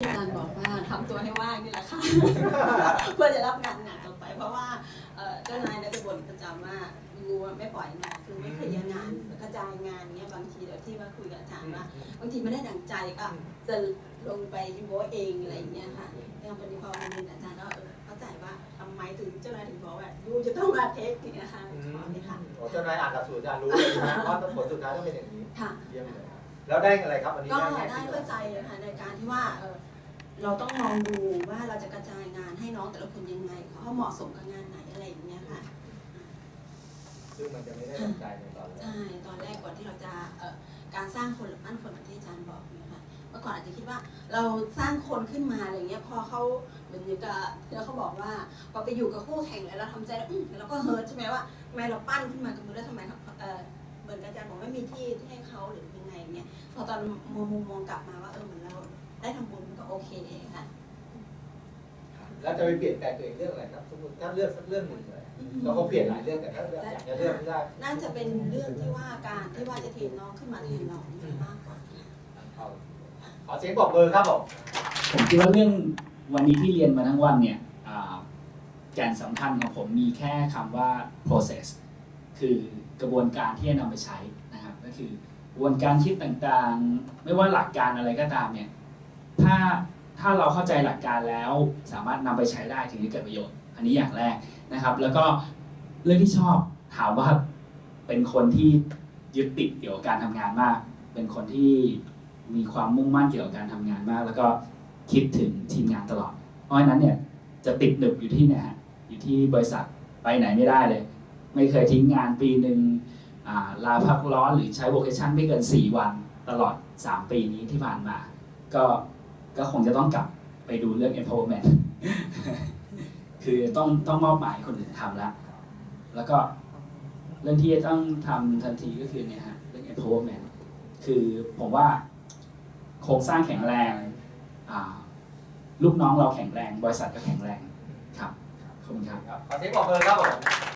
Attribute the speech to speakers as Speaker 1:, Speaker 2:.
Speaker 1: อาจารย์บอกว่าทำตัวให้ว่างนี่แหละค่ะ เพื่อจะรับงานหนักต่อไป เพราะว่าเอ่อเจ้านายเนี่ยจะบ่นประจำว่ายูไม่ปล่อยงานคือไม่เคลียร์งานกระจายงานเนี้ยบางทีเดี๋ยวที่มาคุยกับอาจารย์ว่าบางทีไม่ได้ดังใจก็จะลงไปอินโวเองอะไรอย่างเงี้ยค่ะยังปฏิพอมันเป็นอาจารย์ก็เออเข้าใจว่าทำไมถึงเจ้านายถึงบอกว่ายูจะต้องมาเทคอย่างเงี้ยค่ะขอเลยค่ะ
Speaker 2: โอ้เจ้านายอ่านหลักสูตรอาจารย์รู้เลยนะว่าผลสุดท้ายต้องเป็นอย่างนี้
Speaker 1: ค่ะ
Speaker 2: เยี่ยมเลยแล้วได้อะไรครับวันนี้
Speaker 1: ก็
Speaker 2: ได้
Speaker 1: ได้
Speaker 2: ไง
Speaker 1: เข้าใจเลยค่ะในการที่ว่าเออ เราต้องมองดูว่าเราจะกระจายงานให้น้องแต่ละคนยังไงเขาเหมาะสมกับงานไหนอะไรอย่างเงี้ยค่ะ
Speaker 2: ซึ่งมันจะไม่ได้ตั้งใจในตอนแรก
Speaker 1: ใช่ตอนแรกก่อนที่เราจะเอ่อการสร้างคนหรือปั้นคนแบบที่อาจารย์บอกเนี่ยค่ะเมื่อก่อนอาจจะคิดว่าเราสร้างคนขึ้นมาอะไรเงี้ยพอเขาเหมือนอยู่กับแล้วเขาบอกว่าพอไปอยู่กับคู่แข่งแล้วเราทำใจแล้วอืมแล้วเราก็เฮิร์ตใช่ไหมว่าทำไมเราปั้นขึ้นมากับมือแล้วทำไมเขาเออเหมือนกับอาจารย์บอกไม่มีที่ที่ให้เขาหรือยังไงเนี่ยพอตอนมองมุมมองกลับมาว่าเออเหมือนเรา ได้ทำบุญก็โอเคค่ะ
Speaker 2: แล้วจะไปเปลี่ยนแปลงตัวเองเรื่องอะไรครับสมมติถ้าเลือกสักเรื่องหนึ่งเลยเราก็เปลี่ยนหลายเรื่องแต่ถ้าอยากจะเลือกไม่ได้
Speaker 1: น่าจะเป็นเรื่องที่ว่าการที่ว่าจะเทรนน้องขึ้นมาแทนเราเนี่ยมากกว่า
Speaker 2: เอาขอเสียงบอกเบอร์ครับผม
Speaker 3: ผมคิดว่าเรื่องวันนี้ที่เรียนมาทั้งวันเนี่ยอ่าแก่นสำคัญของผมมีแค่คำว่า process คือกระบวนการที่จะนำไปใช้นะครับ ก็คือกระบวนการคิดต่างๆ ไม่ว่าหลักการอะไรก็ตามเนี่ย ถ้าถ้าเราเข้าใจหลักการแล้วสามารถนำไปใช้ได้ถึงจะเกิดประโยชน์ อันนี้อย่างแรกนะครับ แล้วก็เรื่องที่ชอบถามว่าเป็นคนที่ยึดติดเกี่ยวกับการทำงานมาก เป็นคนที่มีความมุ่งมั่นเกี่ยวกับการทำงานมาก แล้วก็คิดถึงทีมงานตลอด เพราะฉะนั้นเนี่ยจะติดหนึบอยู่ที่เนี่ยฮะอยู่ที่บริษัทไปไหนไม่ได้เลย ไม่เคยทิ้งงานปีหนึ่งาลาพักร้อนหรือใช้โวเคชั่นไม่เกิน 4 วันตลอด 3 ปีนี้ที่ผ่านมา ก็ ก็คงจะต้องกลับไปดูเรื่อง empowerment คือต้องต้องมอบหมายให้คนอื่นทำแล้วแล้วก็เรื่องที่จะต้องทำทันทีก็คือเนี่ยฮะเรื่อง empowerment คือผมว่าโครงสร้างแข็งแรงลูกน้องเราแข็งแรง บริษัทก็แข็งแรงครับขอบคุณครับ
Speaker 2: ขอเสียงบอกเบอครับผม